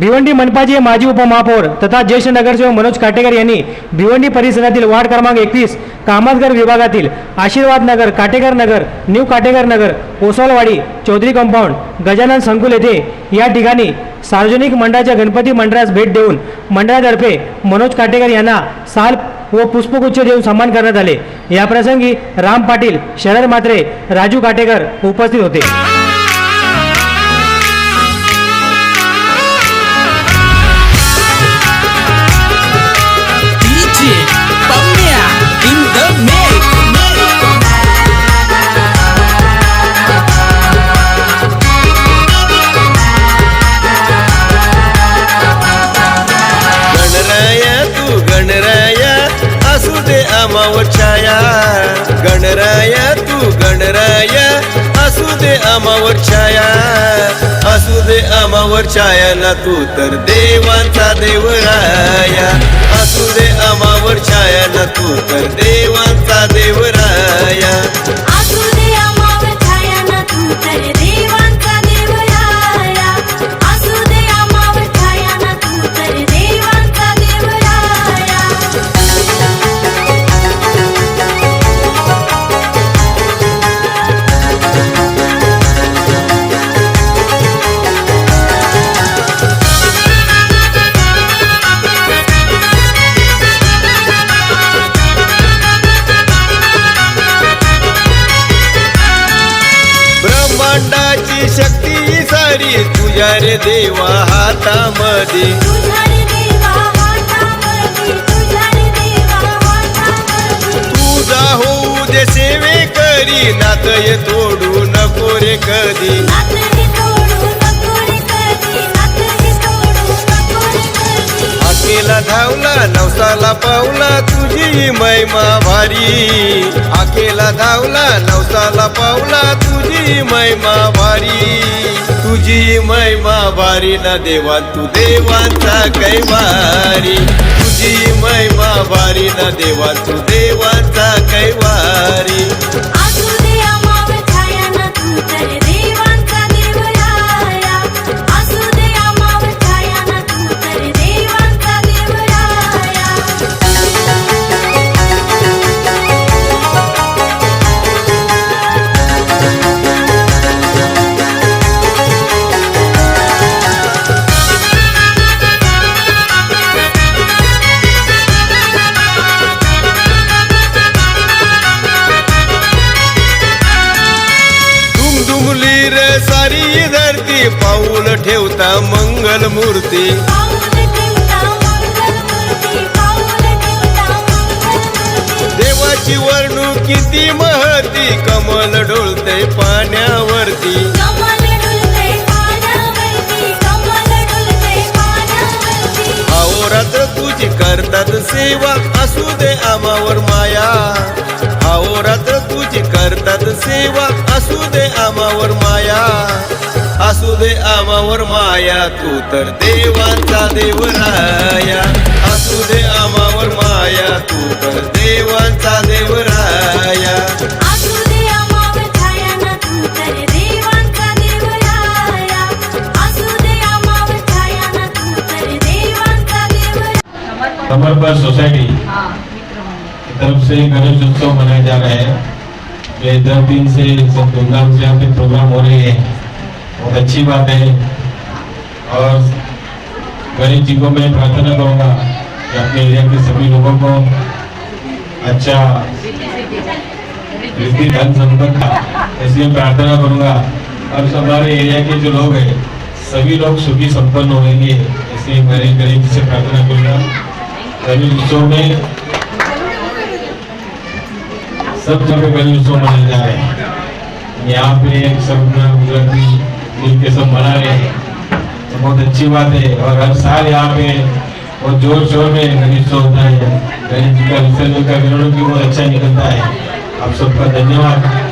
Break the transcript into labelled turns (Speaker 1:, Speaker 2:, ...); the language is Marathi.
Speaker 1: भिवंडी मनपाचे माजी उपमहापौर तथा ज्येष्ठ नगरसेवक मनोज काटेकर यांनी भिवंडी परिसरातील वार्ड क्रमांक एकवीस कामतगर विभागातील आशीर्वाद नगर काटेकर नगर न्यू काटेकर नगर ओसवालवाडी चौधरी कंपाऊंड गजानन संकुल येथे या ठिकाणी सार्वजनिक मंडळाच्या गणपती मंडळास भेट देऊन मंडळातर्फे मनोज काटेकर यांना साल व पुष्पगुच्छ देऊन सन्मान करण्यात आले. याप्रसंगी राम पाटील शरद मात्रे राजू काटेकर उपस्थित होते.
Speaker 2: असू छाया गणराय तू गणराय असू दे आमावर छाया असू दे आमावर छाया ना तू तर देवांचा देवराया असू दे आमावर छाया ना तू तर देवांचा देवराया तुझ्या रे देवा हातामध्ये
Speaker 3: देवा हातामध्ये.
Speaker 2: तुझा होऊ दे सेवे करी नातय तोडू नको रे कधी.
Speaker 3: हे हे
Speaker 2: धावला नवसाला पावला तुझी महिमा भारी. आकेला धावला नवसाला पावला तुझी महिमा भारी. तुझी महिमा भारी ना देवा तू देवांचा कैवारी. तुझी महिमा भारी ना देवा तू देवांचा कैवारी. पाऊल ठेवता मंगल मूर्ती. देवाची वर्णू किती महती कमल डोलते पाण्यावरती. अहोरात्र तुझी करतात सेवा असू दे आमावर माया. अहोरात्र तुझी करतात सेवा असू दे आमावर माया. असू दे आमावर माया तू तर देवांचा देवराया. असू दे आमावर माया तू तर देवांचा देवराया.
Speaker 3: तू तू
Speaker 4: समर्पण सोसाइटी की तरफ़ से गणेश उत्सव मनाया जा रहा है ये दस दिन से सब धूमधाम से यहाँ पे प्रोग्राम हो रहे हैं। बहुत अच्छी बात है। और गणेश जी को मैं प्रार्थना करूँगा कि अपने एरिया के सभी लोगों को अच्छा धन संपदा इसलिए प्रार्थना करूँगा। और हमारे एरिया के जो लोग हैं, सभी लोग सुखी संपन्न होंगे। इसलिए गणेश जी से प्रार्थना करूँगा। गणेश उत्सव में सब जगह गणेश उत्सव मनाए जा रहे हैं यहाँ पे सब गुजराती मिल के सब मना रहे हैं तो बहुत अच्छी बात है। और हर साल यहाँ पे बहुत जोर शोर में गणेश होता है। गणेश जी का विसर्जन का विरोध भी बहुत अच्छा निकलता है। आप सबका धन्यवाद।